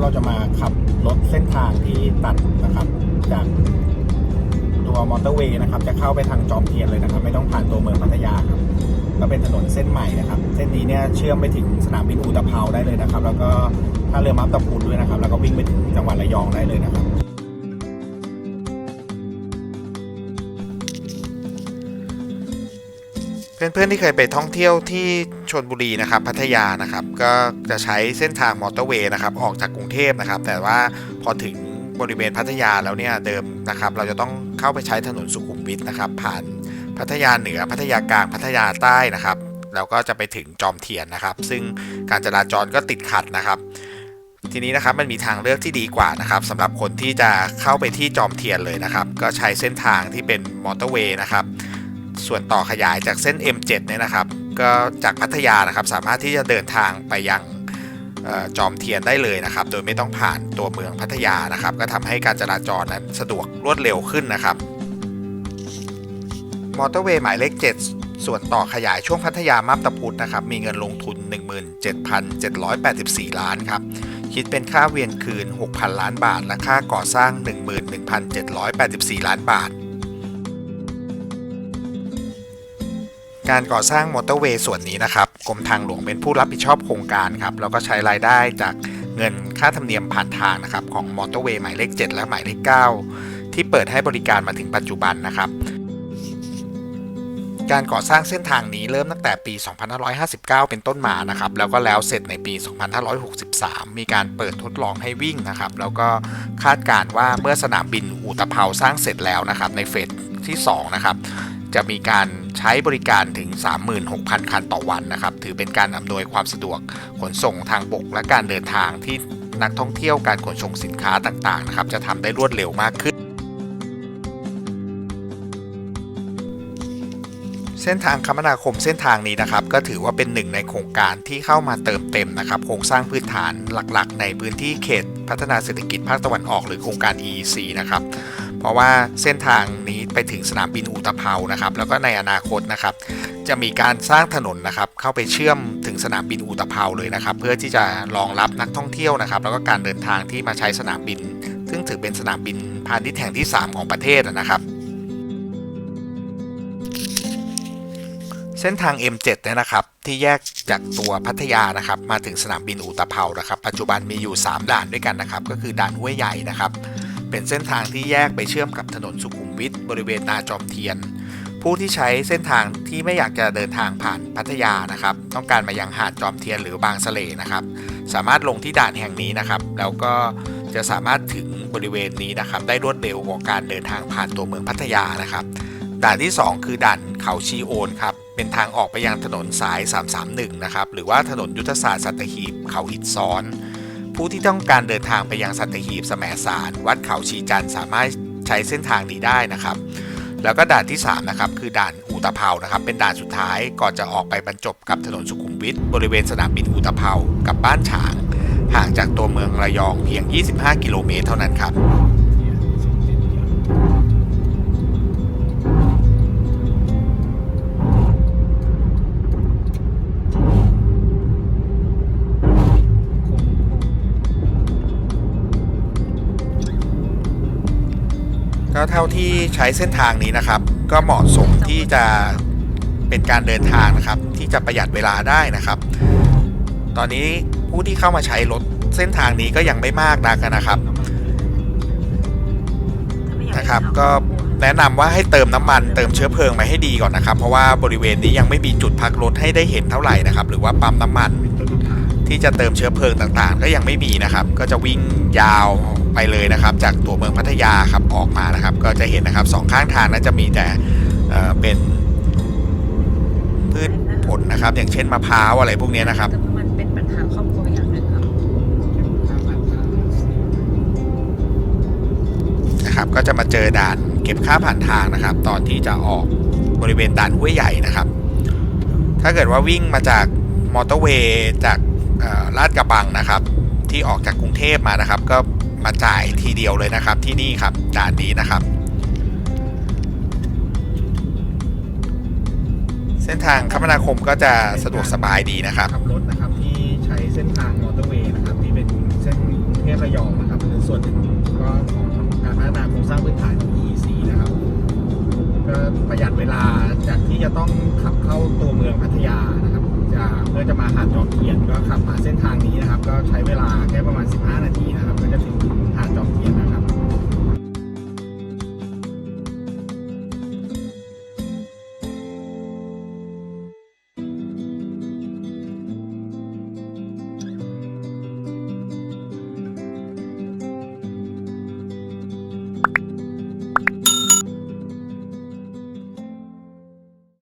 เราจะมาขับรถเส้นทางที่ตัดนะครับ จากตัวมอเตอร์เวย์นะครับ จะเข้าไปทางจอมเทียนเลยนะครับ ไม่ต้องผ่านตัวเมืองพัทยาครับก็เป็นถนนเส้นใหม่นะครับ เส้นนี้เนี่ยเชื่อมไปถึงสนามบินอุตภเปาได้เลยนะครับ แล้วก็ท่าเรือมัฟตะพุนด้วยนะครับ แล้วก็วิ่งไปถึงจังหวัดระยองได้เลยนะครับ เพื่อนๆที่เคยไปท่องเที่ยวที่ชนบุรีนะครับพัทยานะครับ ก็จะใช้เส้นทางมอเตอร์เวย์นะครับออกจากกรุงเทพนะครับ แต่ว่าพอถึงบริเวณพัทยาแล้วเนี่ยเดิมนะครับ เราจะต้องเข้าไปใช้ถนนสุขุมวิทนะครับ ผ่านพัทยาเหนือพัทยากลางพัทยาใต้นะครับแล้วก็จะไปถึงจอมเทียนนะครับ ซึ่งการจราจรก็ติดขัดนะครับ ทีนี้นะครับมันมีทางเลือกที่ดีกว่านะครับสำหรับคนที่จะเข้าไปที่จอมเทียนเลยนะครับ ก็ใช้เส้นทางที่เป็นมอเตอร์เวย์นะครับ ส่วนต่อขยายจากเส้น M7 เนี่ยนะครับ ก็จากพัทยานะครับสามารถที่จะเดินทางไปยังออจอมเทียนได้เลยนะครับ โดยไม่ต้องผ่านตัวเมืองพัทยานะครับ ก็ทำให้การจราจรนั้นสะดวกรวดเร็วขึ้นนะครับ มอเตอร์เวย์หมายเลข 7 ส่วนต่อขยายช่วงพัทยามาบตาพุธนะครับ มีเงินลงทุน 17,784 ล้านครับ คิดเป็นค่าเวียนคืน 6,000 ล้านบาท และค่าก่อสร้าง 11,784 ล้านบาท การก่อสร้างมอเตอร์เวย์ส่วนนี้นะครับกรมทางหลวงเป็นผู้รับผิดชอบโครงการครับแล้วก็ใช้รายได้จากเงินค่าธรรมเนียมผ่านทางนะครับของมอเตอร์เวย์หมายเลข 7 และหมายเลข 9 ที่เปิดให้บริการมาถึงปัจจุบันนะครับการก่อสร้างเส้นทางนี้เริ่มตั้งแต่ปี 2559 เป็นต้นมานะครับ แล้วก็แล้วเสร็จในปี 2563 มีการเปิดทดลองให้วิ่งนะครับ แล้วก็คาดการณ์ว่าเมื่อสนามบินอุตภเปาสร้างเสร็จแล้วนะครับ ในเฟสที่ 2 นะครับ จะมีการใช้บริการถึง 36,000 คันต่อวันนะครับ ถือเป็นการอำนวยความสะดวกขนส่งทางบกและการเดินทางที่นักท่องเที่ยวการขนส่งสินค้าต่างๆนะครับจะทำได้รวดเร็วมากขึ้น เส้นทางคมนาคมเส้นทางนี้นะครับ ก็ถือว่าเป็นหนึ่งในโครงการที่เข้ามาเติมเต็มนะครับ โครงสร้างพื้นฐานหลักๆ ในพื้นที่เขต พัฒนาเศรษฐกิจภาคตะวันออกหรือโครงการ EEC นะครับ เพราะว่าเส้นทางนี้ไปถึงสนามบินอุตภเปานะครับ แล้วก็ในอนาคตนะครับ จะมีการสร้างถนนนะครับ เข้าไปเชื่อมถึงสนามบินอุตภเปาเลยนะครับ เพื่อที่จะรองรับนักท่องเที่ยวนะครับ แล้วก็การเดินทางที่มาใช้สนามบิน ซึ่งถือเป็นสนามบินพาณิชย์แห่งที่ 3 ของประเทศนะครับเส้นทาง M7 เนี่ยนะครับที่แยกจากตัวพัทยานะครับมาถึงสนามบินอุตภเปานะครับ ปัจจุบันมีอยู่ 3 ด่านด้วยกันนะครับ ก็คือด่านห้วยใหญ่นะครับ เป็นเส้นทางที่แยกไปเชื่อมกับถนนสุขุมวิทบริเวณนาจอมเทียน ผู้ที่ใช้เส้นทางที่ไม่อยากจะเดินทางผ่านพัทยานะครับ ต้องการมายังหาดจอมเทียนหรือบางสะเลนะครับ สามารถลงที่ด่านแห่งนี้นะครับ แล้วก็จะสามารถถึงบริเวณนี้นะครับ ได้รวดเร็วกว่าการเดินทางผ่านตัวเมืองพัทยานะครับ ด่านที่ 2 คือด่านเขาชีโอนครับเป็นทางออกไปยังถนนสาย 331 นะครับหรือว่าถนนยุทธศาสตร์สัตหีบเขาหินซ้อน ผู้ที่ต้องการเดินทางไปยังสัตหีบแสมสาร วัดเขาชีจันสามารถใช้เส้นทางนี้ได้นะครับ แล้วก็ด่านที่ 3 นะครับ คือด่านอุตภเปานะครับ เป็นด่านสุดท้ายก่อนจะออกไปบรรจบกับถนนสุขุมวิทบริเวณสนามบินอุตภเปากับบ้านฉาง ห่างจากตัวเมืองระยองเพียง 25 กิโลเมตรเท่านั้นครับ ก็เท่าที่ใช้เส้นทางนี้นะครับ ก็เหมาะสมที่จะเป็นการเดินทางนะครับ ที่จะประหยัดเวลาได้นะครับ ตอนนี้ผู้ที่เข้ามาใช้รถเส้นทางนี้ก็ยังไม่มากนักนะครับนะครับก็แนะนำว่าให้เติมน้ำมันเติมเชื้อเพลิงมาให้ดีก่อนนะครับ เพราะว่าบริเวณนี้ยังไม่มีจุดพักรถให้ได้เห็นเท่าไหร่นะครับ หรือว่าปั๊มน้ำมัน ที่จะเติมเชื้อเพลิงต่างๆ ก็ยังไม่มีนะครับ ก็จะวิ่งยาวไปเลยนะครับ จากตัวเมืองพัทยาครับออกมานะครับ ก็จะเห็นนะครับสองข้างทางนั้นจะมีแต่เอ่อเป็นพืชผลนะครับ อย่างเช่นมะพร้าวอะไรพวกเนี้ยนะครับแต่ว่ามันเป็นปัญหาครอบครัวอย่างหนึ่งครับนะครับ ก็จะมาเจอด่านเก็บค่าผ่านทางนะครับ ตอนที่จะออกบริเวณด่านห้วยใหญ่นะครับ ถ้าเกิดว่าวิ่งมาจากมอเตอร์เวย์จากเอ่อ ลาดกระบังนะครับ ที่ออกจากกรุงเทพมานะครับ ก็มาจ่ายทีเดียวเลยนะครับ ที่นี่ครับด่านนี้นะครับ เส้นทางคมนาคมก็จะสะดวกสบายดีนะครับขับรถนะครับที่ใช้เส้นทางมอเตอร์เวย์นะครับที่เป็นเส้นกรุงเทพระยองนะครับหรือส่วนหนึ่งก็ของการพัฒนาโครงสร้างพื้นฐานของ EEC นะครับก็ประหยัดเวลาจากที่จะต้องขับเข้าตัวเมืองพัทยานะ เพื่อจะมาหาดจอมเทียนก็ขับมาเส้นทางนี้นะครับ ก็ใช้เวลาแค่ประมาณ 15 นาทีนะครับ ก็จะถึง